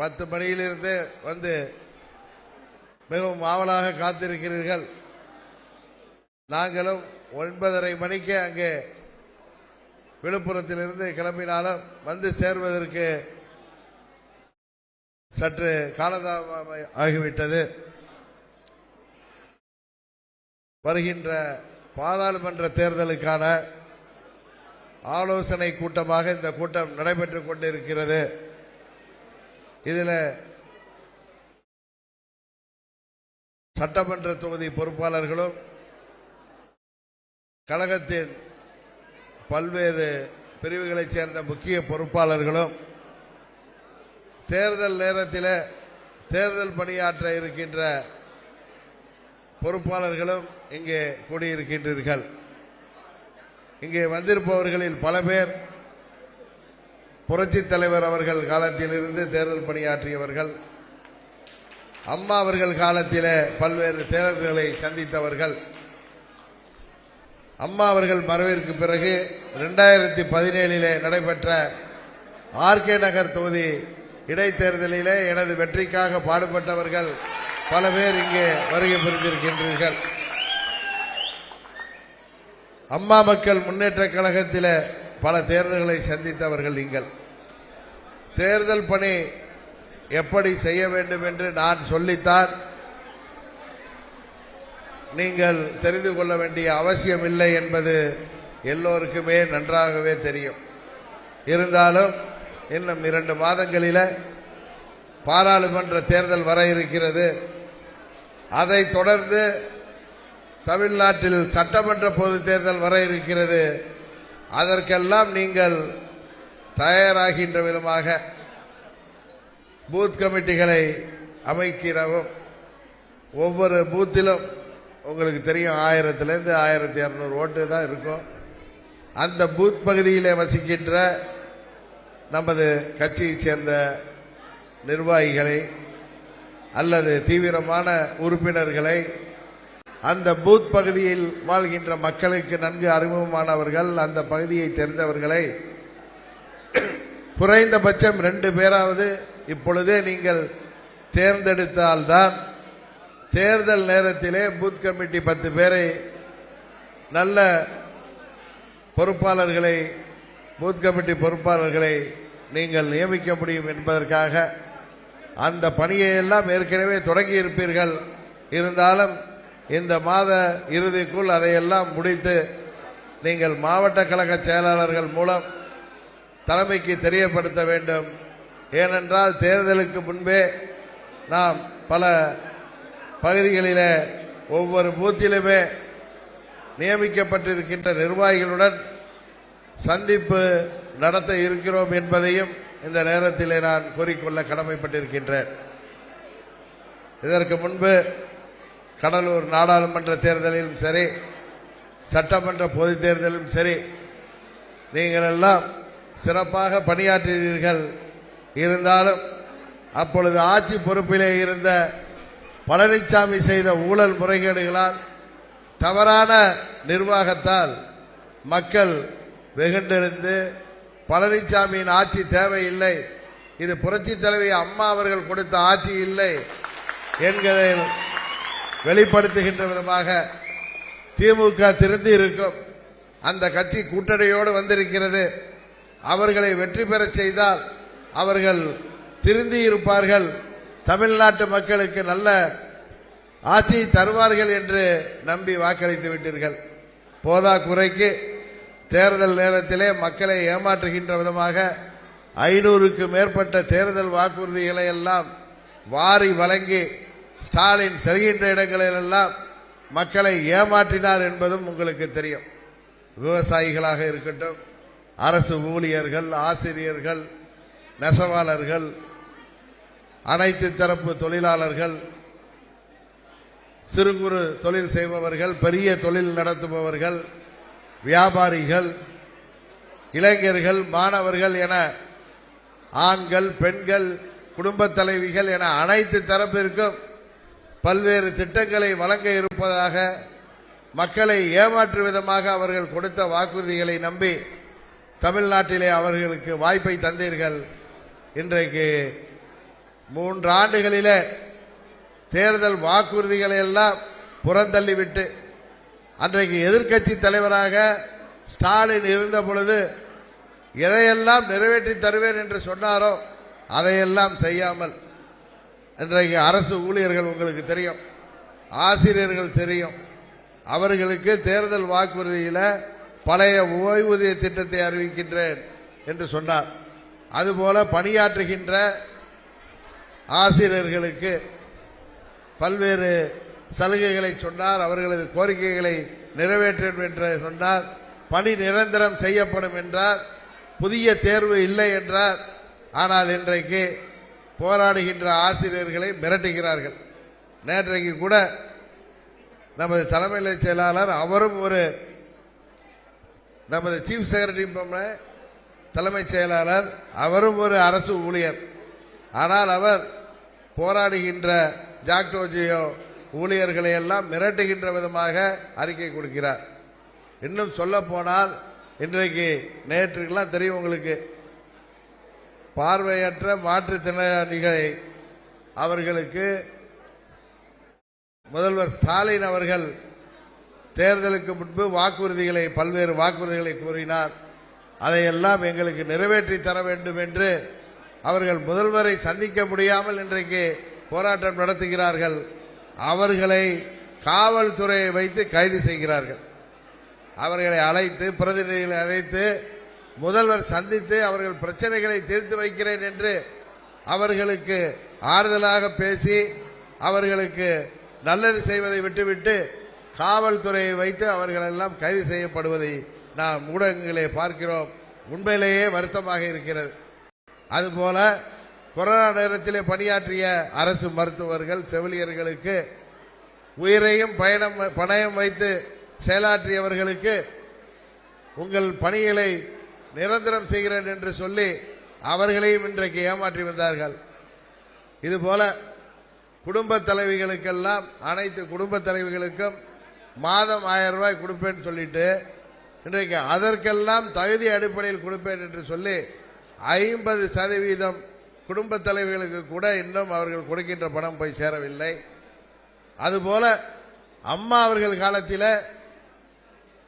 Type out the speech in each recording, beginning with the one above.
பத்து மணியிலிருந்து வந்து மிகவும் ஆவலாக காத்திருக்கிறீர்கள். நாங்களும் ஒன்பதரை மணிக்கு அங்கே விழுப்புரத்திலிருந்து கிளம்பினாலும் வந்து சேர்வதற்கு சற்று காலதாமம் ஆகிவிட்டது. வருகின்ற பாராளுமன்ற தேர்தலுக்கான ஆலோசனை கூட்டமாக இந்த கூட்டம் நடைபெற்றுக் கொண்டிருக்கிறது. இதில் சட்டமன்ற தொகுதி பொறுப்பாளர்களும் கழகத்தின் பல்வேறு பிரிவுகளைச் சேர்ந்த முக்கிய பொறுப்பாளர்களும் தேர்தல் நேரத்தில் தேர்தல் பணியாற்ற இருக்கின்ற பொறுப்பாளர்களும் இங்கே கூடியிருக்கின்றீர்கள். இங்கே வந்திருப்பவர்களில் பல பேர் புரட்சித் தலைவர் அவர்கள் காலத்திலிருந்து தேர்தல் பணியாற்றியவர்கள் அம்மா அவர்கள் காலத்திலே பல்வேறு தேர்தல்களை சந்தித்தவர்கள். அம்மா அவர்கள் மறைவிற்கு பிறகு ரெண்டாயிரத்தி பதினேழிலே நடைபெற்ற ஆர்கே நகர் தொகுதி இடைத்தேர்தலிலே எனது வெற்றிக்காக பாடுபட்டவர்கள் பல பேர் இங்கே வருகை புரிந்திருக்கின்றீர்கள். அம்மா மக்கள் முன்னேற்ற கழகத்தில் பல தேர்தல்களை சந்தித்தவர்கள் நீங்கள். தேர்தல் பணி எப்படி செய்ய வேண்டும் என்று நான் சொல்லித்தான். நீங்கள் தெரிந்து கொள்ள வேண்டிய அவசியம் இல்லை என்பது எல்லோருக்குமே நன்றாகவே தெரியும். இருந்தாலும் இன்னும் இரண்டு மாதங்களில் பாராளுமன்ற தேர்தல் வர இருக்கிறது. அதைத் தொடர்ந்து தமிழ்நாட்டில் சட்டமன்ற பொதுத் தேர்தல் வர இருக்கிறது. அதற்கெல்லாம் நீங்கள் தயாராகின்ற விதமாக பூத் கமிட்டிகளை அமைக்கிறவும் ஒவ்வொரு பூத்திலும் உங்களுக்கு தெரியும் ஆயிரத்திலேருந்து ஆயிரத்தி இரநூறு ஓட்டு தான் இருக்கும். அந்த பூத் பகுதியிலே வசிக்கின்ற நமது கட்சியைச் சேர்ந்த நிர்வாகிகளை அல்லது தீவிரமான உறுப்பினர்களை அந்த பூத் பகுதியில் வாழ்கின்ற மக்களுக்கு நன்கு அறிமுகமானவர்கள் அந்த பகுதியை தெரிந்தவர்களை குறைந்தபட்சம் ரெண்டு பேராவது இப்பொழுதே நீங்கள் தேர்ந்தெடுத்தால்தான் தேர்தல் நேரத்திலே பூத் கமிட்டி பத்து பேரை நல்ல பொறுப்பாளர்களை பூத் கமிட்டி பொறுப்பாளர்களை நீங்கள் நியமிக்க முடியும் என்பதற்காக அந்த பணியை எல்லாம் ஏற்கனவே தொடங்கி இருப்பீர்கள் இருந்தாலும் இந்த மாத இறுதிக்குள் அதையெல்லாம் முடித்து நீங்கள் மாவட்ட கழக செயலாளர்கள் மூலம் தலைமைக்கு தெரியப்படுத்த வேண்டும். ஏனென்றால் தேர்தலுக்கு முன்பே நாம் பல பகுதிகளில் ஒவ்வொரு பூத்திலுமே நியமிக்கப்பட்டிருக்கின்ற நிர்வாகிகளுடன் சந்திப்பு நடத்த இருக்கிறோம் என்பதையும் இந்த நேரத்திலே நான் கூறிக்கொள்ள கடமைப்பட்டிருக்கின்றேன். இதற்கு முன்பு கடலூர் நாடாளுமன்ற தேர்தலிலும் சரி சட்டமன்ற பொதுத் தேர்தலிலும் சரி நீங்கள் எல்லாம் சிறப்பாக பணியாற்றினீர்கள். இருந்தாலும் அப்பொழுது ஆட்சி பொறுப்பிலே இருந்த பழனிசாமி செய்த ஊழல் முறைகேடுகளால் தவறான நிர்வாகத்தால் மக்கள் வெகுண்டெழுந்து பழனிசாமியின் ஆட்சி தேவையில்லை இது புரட்சி தலைவி அம்மா அவர்கள் கொடுத்த ஆட்சி இல்லை என்கிறதை வெளிப்படுத்துகின்ற விதமாக திமுக திருந்தி இருக்கும். அந்த கட்சி கூட்டணியோடு வந்திருக்கிறது. அவர்களை வெற்றி பெறச் செய்தால் அவர்கள் திருந்தி இருப்பார்கள். தமிழ்நாட்டு மக்களுக்கு நல்ல ஆட்சியை தருவார்கள் என்று நம்பி வாக்களித்து விட்டீர்கள். போதா குறைக்கு தேர்தல் நேரத்திலே மக்களை ஏமாற்றுகின்ற விதமாக ஐநூறுக்கு மேற்பட்ட தேர்தல் வாக்குறுதிகளை எல்லாம் வாரி வழங்கி ஸ்டாலின் செல்கின்ற இடங்களிலெல்லாம் மக்களை ஏமாற்றினார் என்பதும் உங்களுக்கு தெரியும். விவசாயிகளாக இருக்கட்டும் அரசு ஊழியர்கள் ஆசிரியர்கள் நெசவாளர்கள் அனைத்து தரப்பு தொழிலாளர்கள் சிறு குறு தொழில் செய்பவர்கள் பெரிய தொழில் நடத்துபவர்கள் வியாபாரிகள் இளைஞர்கள் மாணவர்கள் என ஆண்கள் பெண்கள் குடும்பத் தலைவிகள் என அனைத்து தரப்பிற்கும் பல்வேறு திட்டங்களை வழங்க இருப்பதாக மக்களை ஏமாற்று விதமாக அவர்கள் கொடுத்த வாக்குறுதிகளை நம்பி தமிழ்நாட்டிலே அவர்களுக்கு வாய்ப்பை தந்தீர்கள். இன்றைக்கு மூன்று ஆண்டுகளில தேர்தல் வாக்குறுதிகளை எல்லாம் புறந்தள்ளிவிட்டு அன்றைக்கு எதிர்க்கட்சி தலைவராக ஸ்டாலின் இருந்த பொழுது எதையெல்லாம் நிறைவேற்றி தருவேன் என்று சொன்னாரோ அதையெல்லாம் செய்யாமல் இன்றைக்கு அரசு ஊழியர்கள் உங்களுக்கு தெரியும் ஆசிரியர்கள் தெரியும் அவர்களுக்கு தேர்தல் வாக்குறுதியில் பழைய ஓய்வூதிய திட்டத்தை அறிவிக்கின்றேன் என்று சொன்னார். அதுபோல பணியாற்றுகின்ற ஆசிரியர்களுக்கு பல்வேறு சலுகைகளை சொன்னார். அவர்களது கோரிக்கைகளை நிறைவேற்றும் என்று சொன்னார். பணி நிரந்தரம் செய்யப்படும் என்றார். புதிய தேர்வு இல்லை என்றார். ஆனால் இன்றைக்கு போராடுகின்ற ஆசிரியர்களை மிரட்டுகிறார்கள். நேற்றைக்கு கூட நமது தலைமை செயலாளர் அவரும் ஒரு நமது சீஃப் செக்ரட்டரி தலைமைச் செயலாளர் அவரும் ஒரு அரசு ஊழியர். ஆனால் அவர் போராடுகின்ற ஜாக்டோஜியோ ஊழியர்களை எல்லாம் மிரட்டுகின்ற விதமாக அறிக்கை கொடுக்கிறார். இன்னும் சொல்ல போனால் இன்றைக்கு நேற்றுக்கெல்லாம் தெரியும் உங்களுக்கு பார்வையற்ற மாற்றுத்திறனாளிகளை அவர்களுக்கு முதல்வர் ஸ்டாலின் அவர்கள் தேர்தலுக்கு முன்பு வாக்குறுதிகளை பல்வேறு வாக்குறுதிகளை கூறினார். அதையெல்லாம் எங்களுக்கு நிறைவேற்றி தர வேண்டும் என்று அவர்கள் முதல்வரை சந்திக்க முடியாமல் இன்றைக்கு போராட்டம் நடத்துகிறார்கள். அவர்களை காவல்துறையை வைத்து கைது செய்கிறார்கள். அவர்களை அழைத்து பிரதிநிதிகளை அழைத்து முதல்வர் சந்தித்து அவர்கள் பிரச்சனைகளை தீர்த்து வைக்கிறேன் என்று அவர்களுக்கு ஆறுதலாக பேசி அவர்களுக்கு நல்லது செய்வதை விட்டுவிட்டு காவல்துறையை வைத்து அவர்களெல்லாம் கைது செய்யப்படுவதை நாம் ஊடகங்களே பார்க்கிறோம். உண்மையிலேயே வருத்தமாக இருக்கிறது. அதுபோல கொரோனா நேரத்திலே பணியாற்றிய அரசு மருத்துவர்கள் செவிலியர்களுக்கு உயிரையும் பயணம் பணயம் வைத்து செயலாற்றியவர்களுக்கு உங்கள் பணிகளை நிரந்தரம் செய்கிறேன் என்று சொல்லி அவர்களையும் இன்றைக்கு ஏமாற்றி வந்தார்கள். இதுபோல குடும்ப தலைவிகளுக்கெல்லாம் அனைத்து குடும்ப தலைவிகளுக்கும் மாதம் ஆயிரம் ரூபாய் கொடுப்பேன்னு சொல்லிட்டு இன்றைக்கு அதற்கெல்லாம் தகுதி அடிப்படையில் கொடுப்பேன் என்று சொல்லி ஐம்பது சதவீதம் குடும்ப தலைவர்களுக்கு கூட இன்னும் அவர்கள் கொடுக்கின்ற பணம் போய் சேரவில்லை. அதுபோல அம்மா அவர்கள் காலத்தில்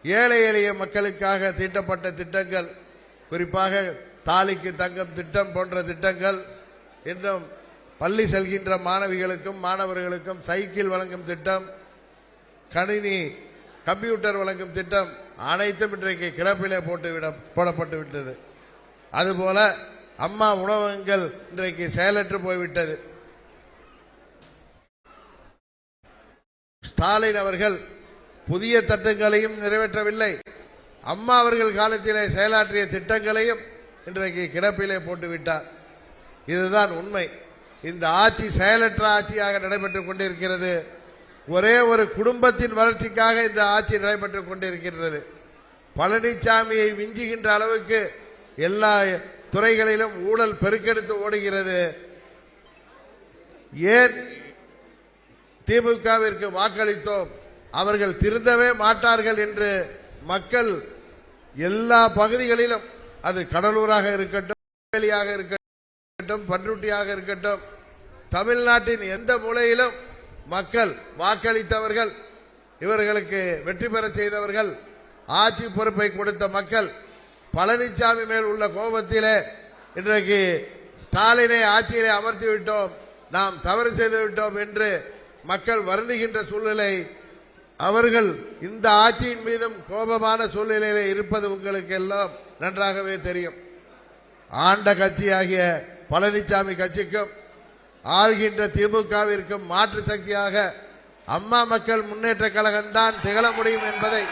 ஏழை எளிய மக்களுக்காக தீட்டப்பட்ட திட்டங்கள் குறிப்பாக தாலிக்கு தங்கம் திட்டம் போன்ற திட்டங்கள் இன்னும் பள்ளி செல்கின்ற மாணவிகளுக்கும் மாணவர்களுக்கும் சைக்கிள் வழங்கும் திட்டம் கணினி கம்ப்யூட்டர் வழங்கும் திட்டம் அனைத்தும் இன்றைக்கு கிடப்பிலே போட்டுவிட போடப்பட்டு விட்டது அதுபோல அம்மா உணவகங்கள் இன்றைக்கு செயலற்று போய்விட்டது. ஸ்டாலின் அவர்கள் புதிய திட்டங்களையும் நிறைவேற்றவில்லை. அம்மா அவர்கள் காலத்திலே செயலாற்றிய திட்டங்களையும் இன்றைக்கு கிடப்பிலே போட்டுவிட்டார். இதுதான் உண்மை. இந்த ஆட்சி செயலற்ற ஆட்சியாக நடைபெற்றுக் கொண்டிருக்கிறது. ஒரே ஒரு குடும்பத்தின் வளர்ச்சிக்காக இந்த ஆட்சி நடைபெற்றுக் கொண்டிருக்கின்றது. பழனிசாமியை விஞ்சுகின்ற அளவுக்கு எல்லா துறைகளிலும் ஊழல் பெருக்கெடுத்து ஓடுகிறது. ஏன் திமுகவிற்கு வாக்களித்தோம்? அவர்கள் திருந்தவே மாட்டார்கள் என்று மக்கள் எல்லா பகுதிகளிலும் அது கடலூராக இருக்கட்டும் வேலியாக இருக்கட்டும் பன்ருட்டியாக இருக்கட்டும் தமிழ்நாட்டின் எந்த மூலையிலும் மக்கள் வாக்களித்தவர்கள் இவர்களுக்கு வெற்றி பெற செய்தவர்கள் ஆட்சி பொறுப்பை கொடுத்த மக்கள் பழனிசாமி மேல் உள்ள கோபத்திலே இன்றைக்கு ஸ்டாலினை ஆட்சியிலே அமர்த்தி விட்டோம் நாம் தவறு செய்து விட்டோம் என்று மக்கள் வருந்துகின்ற சூழ்நிலை அவர்கள் இந்த ஆட்சியின் மீதும் கோபமான சூழ்நிலையில இருப்பது உங்களுக்கு எல்லாம் நன்றாகவே தெரியும். ஆண்ட கட்சியாகிய பழனிசாமி கட்சிக்கும் ஆள்கின்ற திமுகவிற்கும் மாற்று சக்தியாக அம்மா மக்கள் முன்னேற்ற கழகம்தான் திகழ முடியும் என்பதை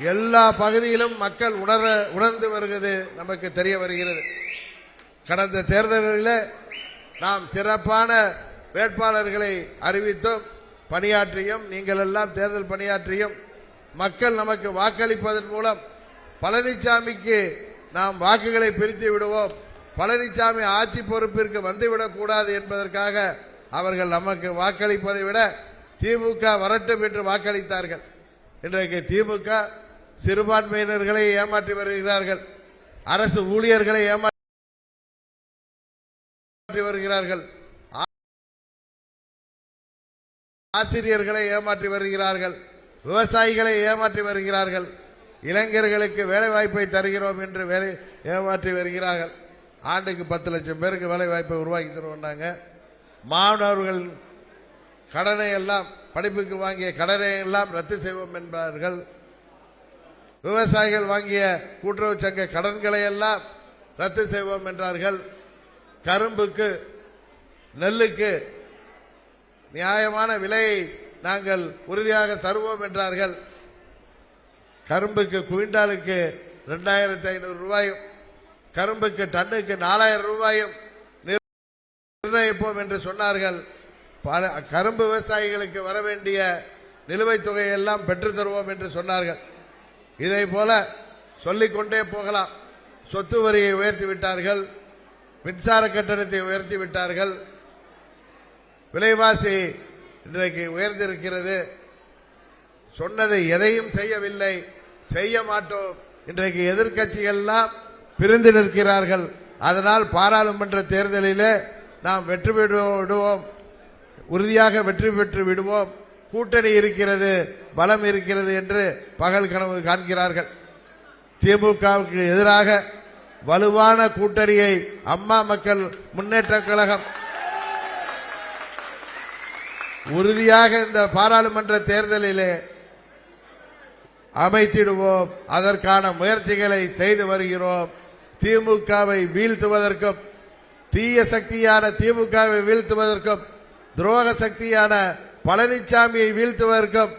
எல்லா பகுதியிலும் மக்கள் உணர உணர்ந்து வருகிறது நமக்கு தெரிய வருகிறது. கடந்த தேர்தலில் நாம் சிறப்பான வேட்பாளர்களை அறிவித்தும். பணியாற்றியும் நீங்கள் எல்லாம் தேர்தல் பணியாற்றியும் மக்கள் நமக்கு வாக்களிப்பதன் மூலம் பழனிசாமிக்கு நாம் வாக்குகளை பிரித்து விடுவோம். பழனிசாமி ஆட்சி பொறுப்பிற்கு வந்துவிடக் கூடாது என்பதற்காக அவர்கள் நமக்கு வாக்களிப்பதை விட திமுக வரட்டும் என்று வாக்களித்தார்கள். இன்றைக்கு திமுக சிறுபான்மையினர்களை ஏமாற்றி வருகிறார்கள். அரசு ஊழியர்களை ஏமாற்றி ஏமாற்றி வருகிறார்கள். ஆசிரியர்களை ஏமாற்றி வருகிறார்கள். விவசாயிகளை ஏமாற்றி வருகிறார்கள். இளைஞர்களுக்கு வேலைவாய்ப்பை தருகிறோம் என்று வேலை ஏமாற்றி வருகிறார்கள். ஆண்டுக்கு பத்து லட்சம் பேருக்கு வேலை வாய்ப்பை உருவாக்கி தருவோம்னாங்க. மாணவர்கள் கடனை எல்லாம் படிப்புக்கு வாங்கிய கடனை எல்லாம் ரத்து செய்வோம் என்பார்கள். விவசாயிகள் வாங்கிய கூட்டுறவு சங்க கடன்களை எல்லாம் ரத்து செய்வோம் என்றார்கள். கரும்புக்கு நெல்லுக்கு நியாயமான விலையை நாங்கள் உறுதியாக தருவோம் என்றார்கள். கரும்புக்கு குவிண்டாலுக்கு ரெண்டாயிரத்தி ஐநூறு ரூபாயும் கரும்புக்கு டன்னுக்கு நாலாயிரம் ரூபாயும் நிர்ணயிப்போம் என்று சொன்னார்கள். பல- கரும்பு விவசாயிகளுக்கு வர வேண்டிய நிலுவைத் தொகையெல்லாம் பெற்றுத் தருவோம் என்று சொன்னார்கள். இதை போல சொல்லிக்கொண்டே போகலாம். சொத்து வரியை உயர்த்தி விட்டார்கள். மின்சார கட்டணத்தை உயர்த்தி விட்டார்கள். விலைவாசி இன்றைக்கு உயர்ந்திருக்கிறது. சொன்னதை எதையும் செய்யவில்லை. செய்ய மாட்டோம். இன்றைக்கு எதிர்க்கட்சிகள்லாம் பிரிந்து நிற்கிறார்கள். அதனால் பாராளுமன்ற தேர்தலிலே நாம் வெற்றி விடுவோம். உறுதியாக வெற்றி பெற்று விடுவோம். கூட்டணி இருக்கிறது பலம் இருக்கிறது என்று பகல் கனவு காண்கிறார்கள். திமுகவுக்கு எதிராக வலுவான கூட்டணியை அம்மா மக்கள் முன்னேற்ற கழகம். உறுதியாக இந்த பாராளுமன்ற தேர்தலிலே அமைத்திடுவோம். அதற்கான முயற்சிகளை செய்து வருகிறோம். திமுகவை வீழ்த்துவதற்கும் தீய சக்தியான திமுகவை வீழ்த்துவதற்கும் துரோக சக்தியான பழனிசாமியை வீழ்த்துவதற்கும்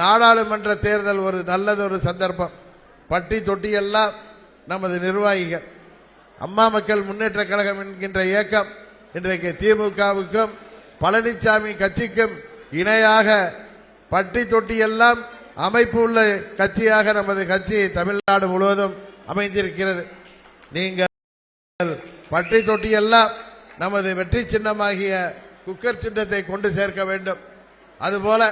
நாடாளுமன்ற தேர்தல் ஒரு நல்லதொரு சந்தர்ப்பம். பட்டி தொட்டியெல்லாம் நமது நிர்வாகிகள் அம்மா மக்கள் முன்னேற்ற கழகம் என்கின்ற இயக்கம் இன்றைக்கு திமுகவுக்கும் பழனிசாமி கட்சிக்கும் இணையாக பட்டி தொட்டியெல்லாம் அமைப்பு உள்ள கட்சியாக நமது கட்சி தமிழ்நாடு முழுவதும் அமைந்திருக்கிறது. நீங்கள் பட்டி தொட்டி எல்லாம் நமது வெற்றி சின்னமாகிய குக்கர் சின்னத்தை கொண்டு சேர்க்க வேண்டும். அதுபோல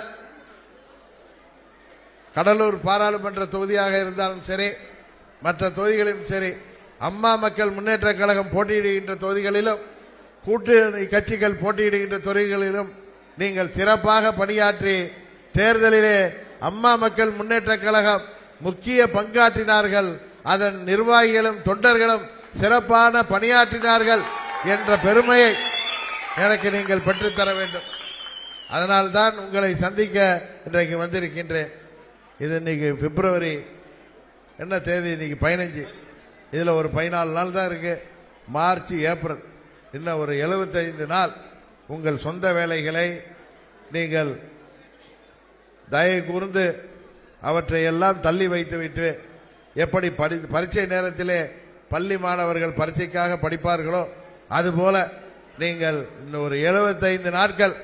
கடலூர் பாராளுமன்ற தொகுதியாக இருந்தாலும் சரி மற்ற தொகுதிகளிலும் சரி அம்மா மக்கள் முன்னேற்ற கழகம் போட்டியிடுகின்ற தொகுதிகளிலும் கூட்டணி கட்சிகள் போட்டியிடுகின்ற தொகுதிகளிலும் நீங்கள் சிறப்பாக பணியாற்றி தேர்தலிலே அம்மா மக்கள் முன்னேற்ற கழகம் முக்கிய பங்காற்றினார்கள் அதன் நிர்வாகிகளும் தொண்டர்களும் சிறப்பான பணியாற்றினார்கள் என்ற பெருமையை எனக்கு நீங்கள் பெற்றுத்தர வேண்டும். அதனால்தான் உங்களை சந்திக்க இன்றைக்கு வந்திருக்கின்றேன். இது இன்னைக்கு பிப்ரவரி என்ன தேதி? இன்னைக்கு பதினஞ்சு. இதில் ஒரு பதினாலு நாள் தான் இருக்கு. March April. இன்னும் ஒரு 75 நாள் உங்கள் சொந்த வேலைகளை நீங்கள் தயை கூர்ந்து அவற்றை எல்லாம் தள்ளி வைத்துவிட்டு எப்படி படி பரீட்சை நேரத்திலே பள்ளி மாணவர்கள் பரீட்சைக்காக படிப்பார்களோ அதுபோல நீங்கள் இன்னும் ஒரு 75 நாட்கள்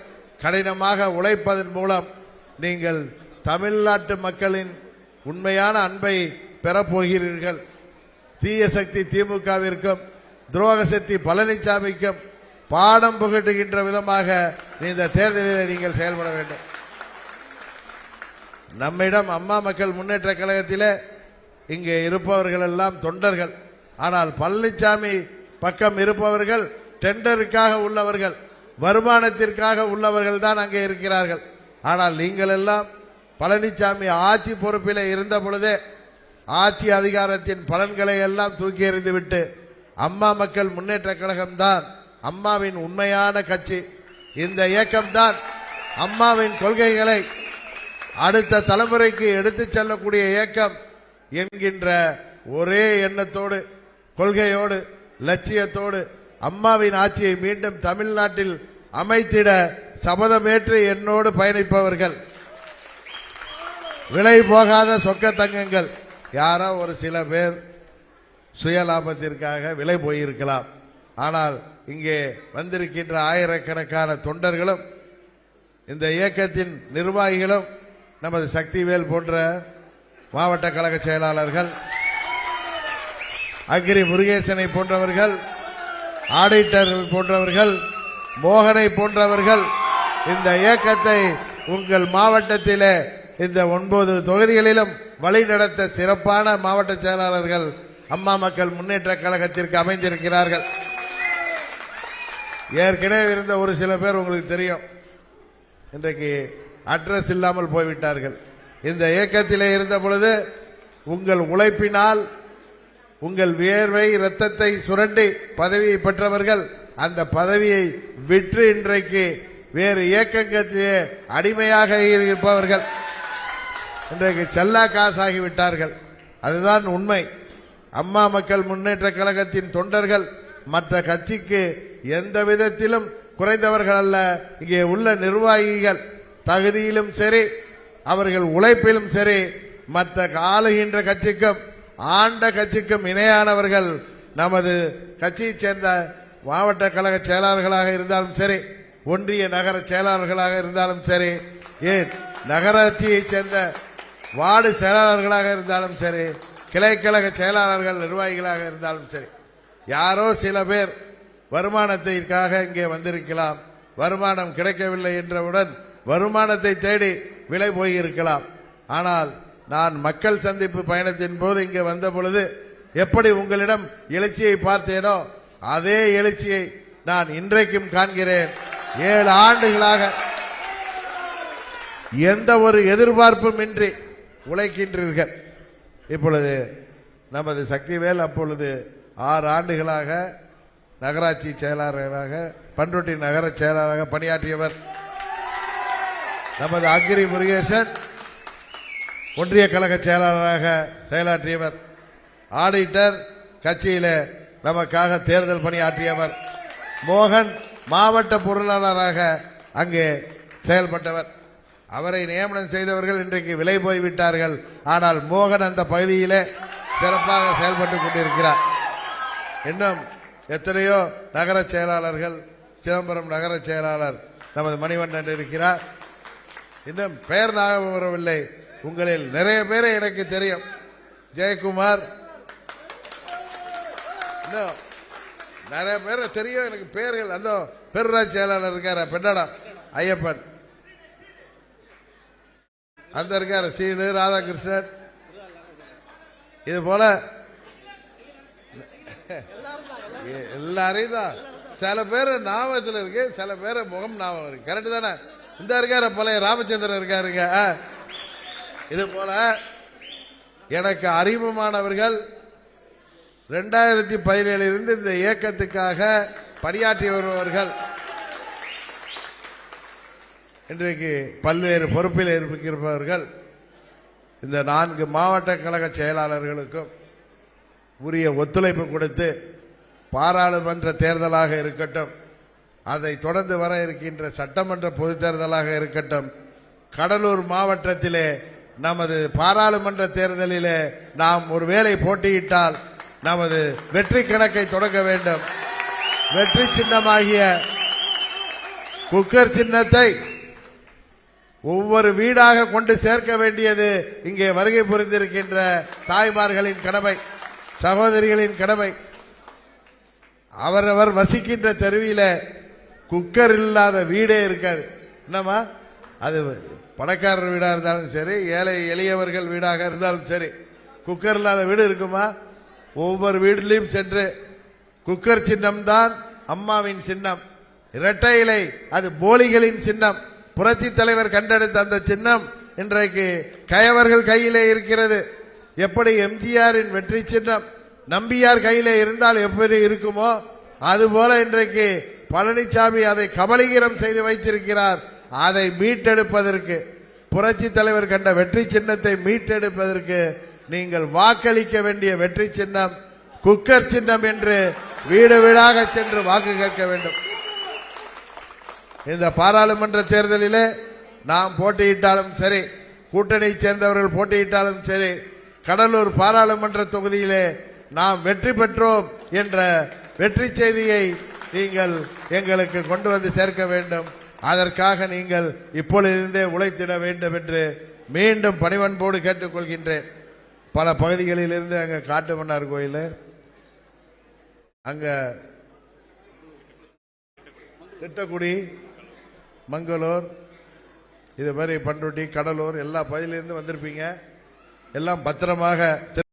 கடினமாக உழைப்பதன் மூலம் நீங்கள் தமிழ்நாட்டு மக்களின் உண்மையான அன்பை பெறப்போகிறீர்கள். தீய சக்தி திமுகவிற்கும் துரோக சக்தி பழனிசாமிக்கும் பாடம் புகட்டுகின்ற விதமாக இந்த தேர்தலில் நீங்கள் செயல்பட வேண்டும். நம்மிடம் அம்மா மக்கள் முன்னேற்ற கழகத்திலே இங்கே இருப்பவர்கள் எல்லாம் தொண்டர்கள். ஆனால் பழனிசாமி பக்கம் இருப்பவர்கள் டெண்டருக்காக உள்ளவர்கள் வருமானத்திற்காக உள்ளவர்கள் தான் அங்கே இருக்கிறார்கள். ஆனால் நீங்கள் எல்லாம் பழனிசாமி ஆட்சி பொறுப்பில் இருந்த பொழுதே ஆட்சி அதிகாரத்தின் பலன்களை எல்லாம் தூக்கி எறிந்துவிட்டு அம்மா மக்கள் முன்னேற்ற கழகம்தான் அம்மாவின் உண்மையான கட்சி. இந்த இயக்கம்தான் அம்மாவின் கொள்கைகளை அடுத்த தலைமுறைக்கு எடுத்துச் செல்லக்கூடிய இயக்கம். என்கின்ற ஒரே எண்ணத்தோடு கொள்கையோடு லட்சியத்தோடு அம்மாவின் ஆட்சியை மீண்டும் தமிழ்நாட்டில் அமைத்திட சபதமேற்று என்னோடு பயணிப்பவர்கள். விலை போகாத சொக்க தங்கங்கள். யாரோ ஒரு சில பேர் சுயலாபத்திற்காக விலை போயிருக்கலாம். ஆனால் இங்கே வந்திருக்கின்ற ஆயிரக்கணக்கான தொண்டர்களும் இந்த இயக்கத்தின் நிர்வாகிகளும் நமது சக்திவேல் போன்ற மாவட்ட கழக செயலாளர்கள் அக்ரி முருகேசனை போன்றவர்கள் ஆடிட்டர் போன்றவர்கள் மோகனை போன்றவர்கள் இந்த இயக்கத்தை உங்கள் மாவட்டத்திலே இந்த ஒன்பது தொகுதிகளிலும் வழிநடத்த சிறப்பான மாவட்ட செயலாளர்கள் அம்மா மக்கள் முன்னேற்ற கழகத்திற்கு அமைந்திருக்கிறார்கள். ஏற்கனவே இருந்த ஒரு சில பேர் உங்களுக்கு தெரியும். இன்றைக்கு அட்ரஸ் இல்லாமல் போய்விட்டார்கள். இந்த இயக்கத்திலே இருந்த பொழுது உங்கள் உழைப்பினால் உங்கள் வியர்வை இரத்தத்தை சுரண்டி பதவியை பெற்றவர்கள் அந்த பதவியை விற்று இன்றைக்கு வேறு இயக்கத்திலே அடிமையாக இருப்பவர்கள். இன்றைக்கு செல்லா காசாகி விட்டார்கள். அதுதான் உண்மை. அம்மா மக்கள் முன்னேற்ற கழகத்தின் தொண்டர்கள் மற்ற கட்சிக்கு எந்த விதத்திலும் குறைந்தவர்கள் அல்ல. இங்கே உள்ள நிர்வாகிகள் தகுதியிலும் சரி அவர்கள் உழைப்பிலும் சரி மற்ற காலுகின்ற கட்சிக்கும் ஆண்ட கட்சிக்கும் இணையானவர்கள் நமது கட்சியைச் சேர்ந்த மாவட்ட கழக செயலாளர்களாக இருந்தாலும் சரி ஒன்றிய நகர செயலாளர்களாக இருந்தாலும் சரி ஏன் நகராட்சியைச் சேர்ந்த வார்டு செயலாளர்களாக இருந்தாலும் சரி கிளைக்கழக செயலாளர்கள் நிர்வாகிகளாக இருந்தாலும் சரி யாரோ சில பேர் வருமானத்திற்காக இங்கே வந்திருக்கலாம் வருமானம் கிடைக்கவில்லை என்றவுடன் வருமானத்தை தேடி விலை போயிருக்கலாம். ஆனால் நான் மக்கள் சந்திப்பு பயணத்தின் போது இங்கே வந்த பொழுது எப்படி உங்களிடம் எழுச்சியை பார்த்தேனோ அதே எழுச்சியை நான் இன்றைக்கும் காண்கிறேன். ஏழு ஆண்டுகளாக எந்த ஒரு எதிர்பார்ப்பும் இன்றி உழைக்கின்றீர்கள். இப்பொழுது நமது சக்திவேல் அப்பொழுது ஆறு ஆண்டுகளாக நகராட்சி செயலாளராக பண்ருட்டி நகர செயலாளராக பணியாற்றியவர். நமது அக்கிரி முருகேசன் ஒன்றிய கழக செயலாளராக செயலாற்றியவர் ஆடிட்டர் கட்சியில நமக்காக தேர்தல் பணியாற்றியவர் மோகன் மாவட்ட பொருளாளராக அங்கே செயல்பட்டவர். அவரை நியமனம் செய்தவர்கள் இன்றைக்கு விலை போய்விட்டார்கள். ஆனால் மோகன் அந்த பகுதியிலே சிறப்பாக செயல்பட்டு கொண்டிருக்கிறார். இன்னும் எத்தனையோ நகர செயலாளர்கள் சிதம்பரம் நகர செயலாளர் நமது மணிவண்ணன் இருக்கிறார். இன்னும் பெயர் ஞாபகம் வரவில்லை. உங்களில் நிறைய பேரை எனக்கு தெரியும். ஜெயக்குமார். இன்னும் நிறைய பேர் தெரியும். எனக்கு பேர்கள் அந்த பெருராஜ் செயலாளர் இருக்காரு பெண்ணடம் ஐயப்பன். அந்த இருக்காரு சீனு ராதாகிருஷ்ணன். இது போல எல்லாரையும் தான். சில பேர் ஞாபகத்தில் இருக்கு சில பேர் முகம் ஞாபகம் இருக்கு. கரெக்டு தானே? இந்த இருக்கார பழைய ராமச்சந்திரன் இருக்காருங்க. இது போல எனக்கு அறிமுகமானவர்கள் ரெண்டாயிரத்தி பதினேழிலிருந்து இந்த இயக்கத்துக்காக பணியாற்றி வருபவர்கள். இன்றைக்கு பல்வேறு பொறுப்பில் இருப்பவர்கள் இந்த நான்கு மாவட்ட கழக செயலாளர்களுக்கும் உரிய ஒத்துழைப்பு கொடுத்து பாராளுமன்ற தேர்தலாக இருக்கட்டும் அதை தொடர்ந்து வர இருக்கின்ற சட்டமன்ற பொதுத் தேர்தலாக இருக்கட்டும் கடலூர் மாவட்டத்திலே நமது பாராளுமன்ற தேர்தலிலே நாம் ஒருவேளை போட்டியிட்டால் நமது வெற்றி கணக்கை தொடங்க வேண்டும். வெற்றி சின்னமாகிய குக்கர் சின்னத்தை ஒவ்வொரு வீடாக கொண்டு சேர்க்க வேண்டியது இங்கே வருகை புரிந்திருக்கின்ற தாய்மார்களின் கடமை சகோதரிகளின் கடமை. அவரவர் வசிக்கின்ற தெருவில குக்கர் இல்லாத வீடே இருக்காது. என்னம்மா? அது பணக்காரர் வீடாக இருந்தாலும் சரி ஏழை எளியவர்கள் வீடாக இருந்தாலும் சரி குக்கர் இல்லாத வீடு இருக்குமா? ஒவ்வொரு வீடுலையும் சென்று குக்கர் சின்னம்தான் அம்மாவின் சின்னம். இரட்டை இலை அது போலிகளின் சின்னம். புரட்சி தலைவர் கண்டெடுத்த அந்த சின்னம் இன்றைக்கு கயவர்கள் கையிலே இருக்கிறது. எப்படி எம்ஜிஆரின் வெற்றி சின்னம்? நம்பியார் கையிலே இருந்தால் எப்படி இருக்குமோ? அதுபோல இன்றைக்கு பழனிசாமி அதை கபலீகரம் செய்து வைத்திருக்கிறார். அதை மீட்டெடுப்பதற்கு புரட்சி தலைவர் கண்ட வெற்றி சின்னத்தை மீட்டெடுப்பதற்கு நீங்கள் வாக்களிக்க வேண்டிய வெற்றி சின்னம் குக்கர் சின்னம் என்று வீடு வீடாக சென்று வாக்கு கேட்க வேண்டும். இந்த பாராளுமன்ற தேர்தலிலே நாம் போட்டியிட்டாலும் சரி கூட்டணி சேர்ந்தவர்கள் போட்டியிட்டாலும் சரி கடலூர் பாராளுமன்ற தொகுதியிலே நாம் வெற்றி பெற்றோம் என்ற வெற்றி செய்தியை நீங்கள் எங்களுக்கு கொண்டு வந்து சேர்க்க வேண்டும். அதற்காக நீங்கள் இப்பொழுதிருந்தே உழைத்திட வேண்டும் என்று மீண்டும் பணிவன்போடு கேட்டுக்கொள்கின்றேன். பல பகுதிகளிலிருந்து அங்க காட்டுமன்னார் கோயில். அங்கே திட்டக்குடி மங்களூர் இது மாதிரி பண்ருட்டி கடலூர் எல்லா பகுதியிலிருந்து வந்திருப்பீங்க. எல்லாம் பத்திரமாக